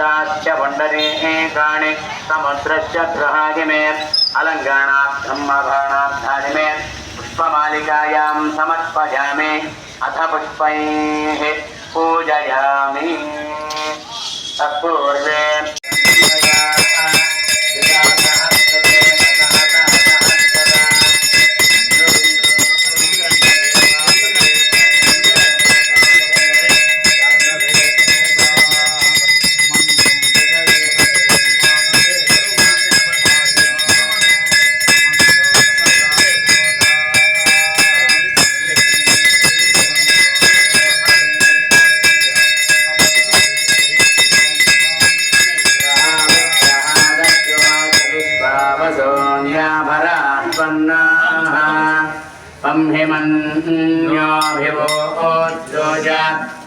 शब्दाश्च भण्डरे एकाणि समुद्रश्च अलङ्गाणात् पुष्पमालिकायां समर्पयामि अथ पुष्पैः पूजयामि तत्पूर्वे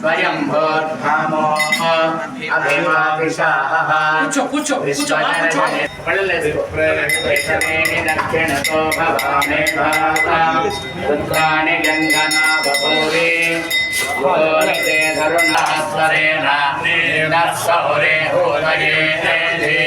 स्वयंभोर्धामो अभिमाविषाः पूछो पूछो पूछो। आप पूछो प्रलयसुप्रवेशमेनि दक्षिणतो भवामे भाता पुत्राणि गङ्गना बभूवे गोनिते धरुणास्वरेण नर्सौरे होदये देवे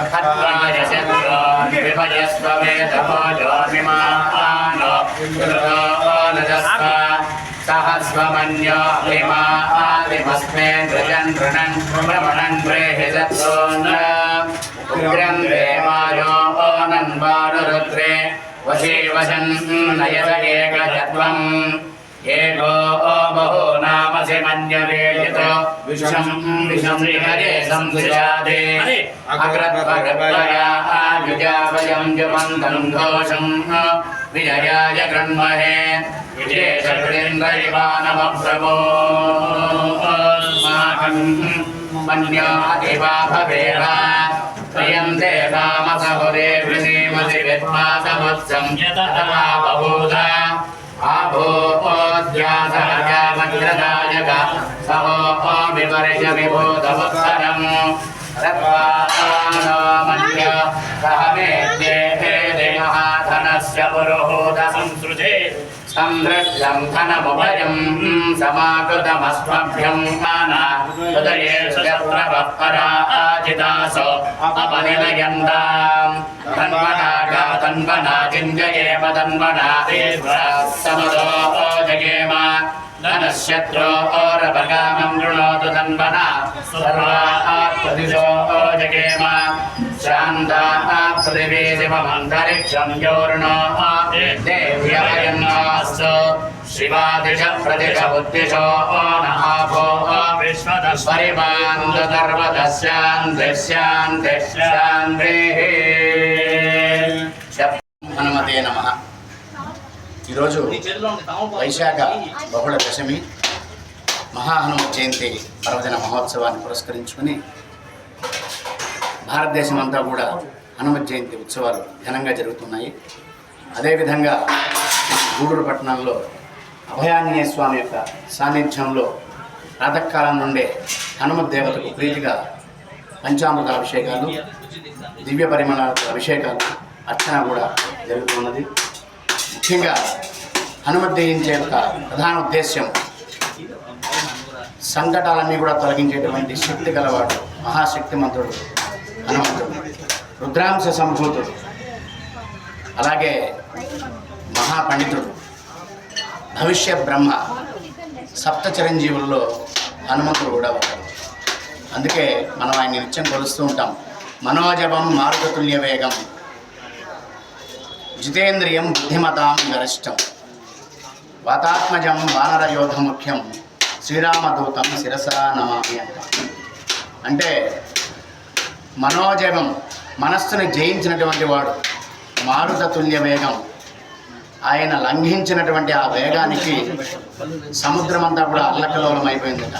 अखत्वाय शत्रो विभयस्व वेदभोजो मिमा आनो सहस्वमन्यो विमादिमस्मे दृजन् ऋणन् भ्रमणन् प्रेहि चत्रोन् उग्रं देवायो नन्वारुरुद्रे वशी वशन् नयत एकचत्वम् एको बहो नामसि मन्यते यत विषं विषं हरे संसृजाते। अग्रत्वया आयुजापयं च मन्दं घोषं विजयाय गृह्महे विजेशकृन्द्रयिवानमप्रभो मन्यादिवा भवेह स्वयं ते रामसहुरे विनीमसि विद्वासवत्सं। यतः बभूधा आभोपोद्यासहजावज्रदायक सहोपो विवर्ष सह मे देहे देहाधनस्य पुरुः। సంహృద్గ్రంథనముభయం సమాకృతమస్మభ్యం హృదయేషు పరాజితాసో అపనిలయంతాం. తన్మనాగా తన్మనా చింజయేమ తన్మనా. సమదో జయేమ ధనశత్రో ఓరపగామం सर्वात्मदिशो जयेम शान्ता पृथिवी शिवमन्तरिक्षं योर्णो देव्ययन्नास्तु शिवादिश प्रतिश बुद्धिशो नहाभो హనుమతే నమ ఈరోజు వైశాఖ బహుళ దశమి మహాహనుమ జయంతి పర్వదిన మహోత్సవాన్ని పురస్కరించుకుని భారతదేశం అంతా కూడా హనుమత్ జయంతి ఉత్సవాలు ఘనంగా జరుగుతున్నాయి. అదేవిధంగా గూడూరు పట్టణంలో అభయాంజనేయ స్వామి యొక్క సాన్నిధ్యంలో ప్రాతకాలం నుండే హనుమత్ దేవతకు ప్రీతిగా పంచామృత అభిషేకాలు దివ్య పరిమళ అభిషేకాలు అర్చన కూడా జరుగుతున్నది. ముఖ్యంగా హనుమత్ జయించే యొక్క ప్రధాన ఉద్దేశ్యం సంకటాలన్నీ కూడా తొలగించేటువంటి శక్తి గలవాడు మహాశక్తిమంతుడు హనుమంతుడు రుద్రాంశ సంభూతుడు. అలాగే మహాపండితుడు. భవిష్య బ్రహ్మ. సప్త చిరంజీవుల్లో హనుమంతుడు కూడా ఒకడు. అందుకే మనం ఆయన నిత్యం కొలుస్తూ ఉంటాం. మనోజపం మార్గతుల్య వేగం. జితేంద్రియం బుద్ధిమతాం గరిష్టం. వాతాత్మజం వానరయోధ ముఖ్యం శ్రీరామదూతం శిరసా నమామి అంటే మనోజగం మనస్సును మనస్సుని జయించినటువంటి వాడు. మారుత తుల్య వేగం ఆయన లంఘించినటువంటి ఆ వేగానికి సముద్రం అంతా కూడా అల్లకలోలం అయిపోయిందట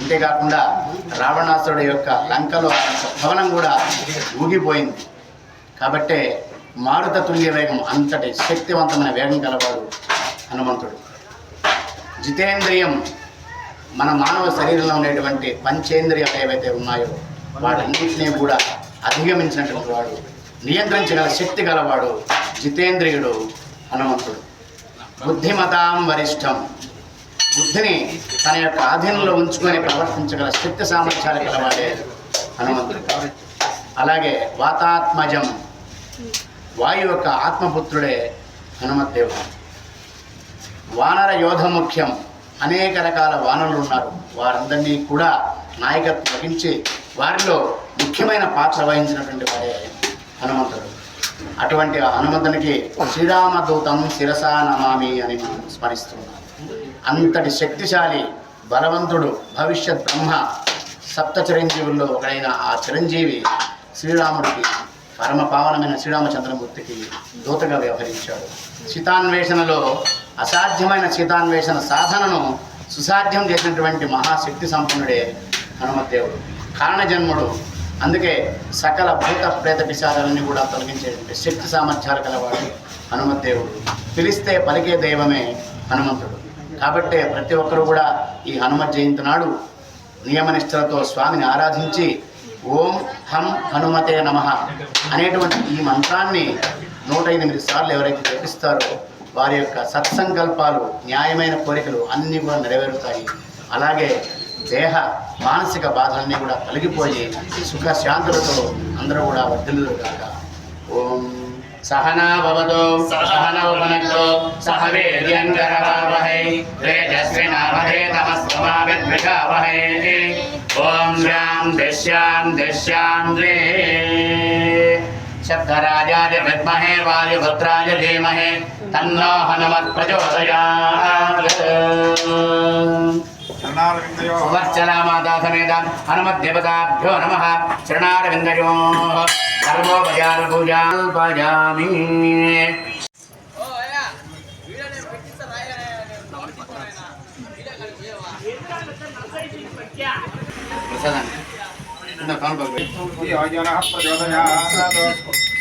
అంతేకాకుండా రావణాసురుడి యొక్క లంకలో భవనం కూడా ఊగిపోయింది. కాబట్టే మారుత తుల్య వేగం అంతటి శక్తివంతమైన వేగం కలవాడు హనుమంతుడు. జితేంద్రియం మన మానవ శరీరంలో ఉండేటువంటి పంచేంద్రియాలు ఏవైతే ఉన్నాయో వాటన్నింటినీ కూడా అధిగమించినటువంటి వాడు నియంత్రించగల శక్తి గలవాడు జితేంద్రియుడు హనుమంతుడు. బుద్ధిమతాం వరిష్టం. బుద్ధిని తన యొక్క ఆధీనంలో ఉంచుకొని ప్రవర్తించగల శక్తి సామర్థ్యాలు గలవాడే హనుమంతుడు. అలాగే వాతాత్మజం. వాయు యొక్క ఆత్మపుత్రుడే హనుమద్దేవుడు వానర యోధ ముఖ్యం అనేక రకాల వానరులు ఉన్నారు. వారందరినీ కూడా నాయకత్వం వహించి వారిలో ముఖ్యమైన పాత్ర వహించినటువంటి వాడే హనుమంతుడు. అటువంటి ఆ హనుమంతునికి శ్రీరామదూతం శిరసా నమామి అని మనం స్మరిస్తున్నాం. అంతటి శక్తిశాలి బలవంతుడు భవిష్యత్ బ్రహ్మ సప్త చిరంజీవుల్లో ఒకడైన ఆ చిరంజీవి శ్రీరాముడికి పరమ పావనమైన శ్రీరామచంద్రమూర్తికి దూతగా వ్యవహరించాడు. సీతాన్వేషణలో అసాధ్యమైన సీతాన్వేషణ సాధనను సుసాధ్యం చేసినటువంటి మహాశక్తి సంపన్నుడే హనుమద్దేవుడు కారణజన్ముడు. అందుకే సకల భూత ప్రేత విషాదాలన్నీ కూడా తొలగించేటువంటి శక్తి సామర్థ్యాలు కలవాడు హనుమద్దేవుడు. పిలిస్తే పలికే దైవమే హనుమంతుడు. కాబట్టే ప్రతి ఒక్కరూ కూడా ఈ హనుమ జయంతి నాడు నియమనిష్టలతో స్వామిని ఆరాధించి ఓం హం హనుమతే నమ అనేటువంటి ఈ మంత్రాన్ని నూట ఎనిమిది సార్లు ఎవరైతే జపిస్తారో వారి యొక్క సత్సంకల్పాలు న్యాయమైన కోరికలు అన్నీ కూడా నెరవేరుతాయి. అలాగే దేహ మానసిక బాధలన్నీ కూడా తొలగిపోయి సుఖ శాంతులతో అందరూ కూడా వర్ధిల్లురు కాక ఓం సహనా భవతు సహనౌ భునక్తు సహ వీర్యంకరవావహై తేజస్వినావహే తమస్తమా విద్విషావహై ఓం శ్యాం దిశ్యాం దిశ్యాం ద్వే శబ్దరాజాయ విద్మహే వాయుపుత్రాయ ధీమహే తన్నో హనుమత్ ప్రచోదయాత్. సువర్చలామాతా సమేత హనుమద్దేవతాభ్యో నమ. శరణారవిందయో. ధర్మోపచార పూజాల్పయామి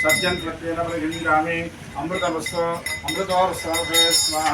సత్యం ప్రతింద్రామి అమృతవస్తు అమృతోర్సర్వే స్వాహ.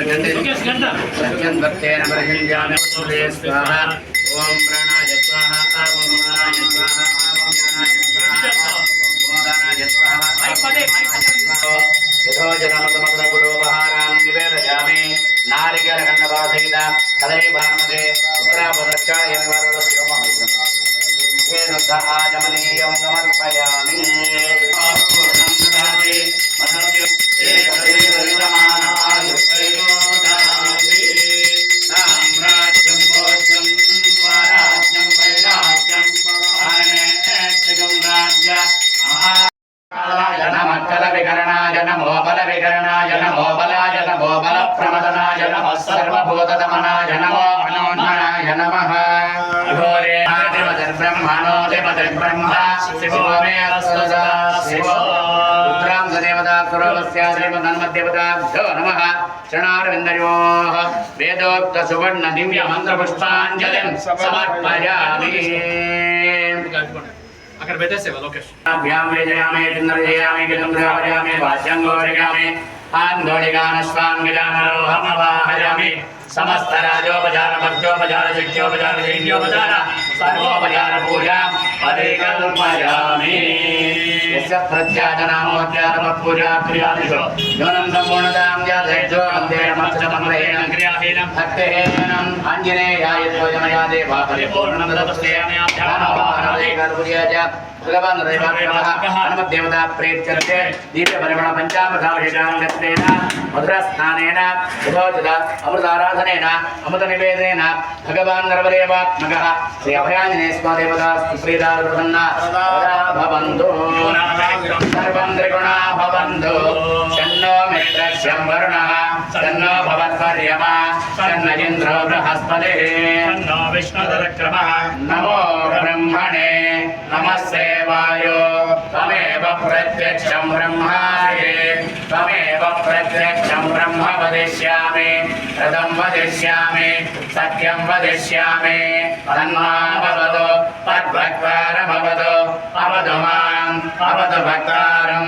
యో ప్రచోదయాత్. ముఖేష్ గంట సత్యం భక్తేన పరిహింజామి సూర్యే స్వాహ ఓం ప్రాణాయ స్వాహ ఓం ప్రాణాయ స్వాహ ఓం జ్ఞానాయ స్వాహ ఓం దానాయ స్వాహ మైక్ పడే, మైక్ పడే. యథో జనమతమగ్రగుడోపహారాన్ నివేదయామి మనోన్మనాయ నమః ఘోరే బ్రహ్మణో దేవతిర్బ్రహ్మ శివో మే అస్తు సదా శివో రుద్రాం సదేవతా కురవస్య అక్కడ పెట్టేసేవా లోకేష్. అభ్యాం సమస్త రాజోపచార భక్తోపచార శిక్షోపచార జైన్యోపచార సర్వోపచార పూజా పరికల్పయామి పూజా క్రియాదిషు సంపూర్ణతాం జాతైజో క్రియాహీనం. ఆంజనేయాయ త్వయమయా దేవా పరిపూర్ణం దదపస్తేయామి భగవాన్ హనుమద్దేవత ప్రేత్యర్తే దీప పరిమళ పంచామృతాభిషేకాంగత్వేన మధుర స్నానేన యథోచిత అమృతారాధనేన అమృత నివేదనేన భగవాన్ నరవదేవాత్మక శ్రీ అభయాంజనేయ స్వాదేవత శ్రీరాధ భవంతు సర్వం త్రిగుణా భవంతు షన్నో మిత్రస్యం వరుణః షన్నో భవత్పర్యమా షన్న ఇంద్రో బృహస్పతిः తన్నో విష్ణుదరక్రమః నమో బ్రహ్మణే నమస్తే వాయో త్వమేవ ప్రత్యక్షం బ్రహ్మాయే త్వమేవ ప్రత్యక్షం బ్రహ్మ వదిష్యామి రథం వదిష్యామి సత్యం వదిష్యామి తన్మావదు తద్వక్వారమవదు అవదు మాం అవత భక్తారం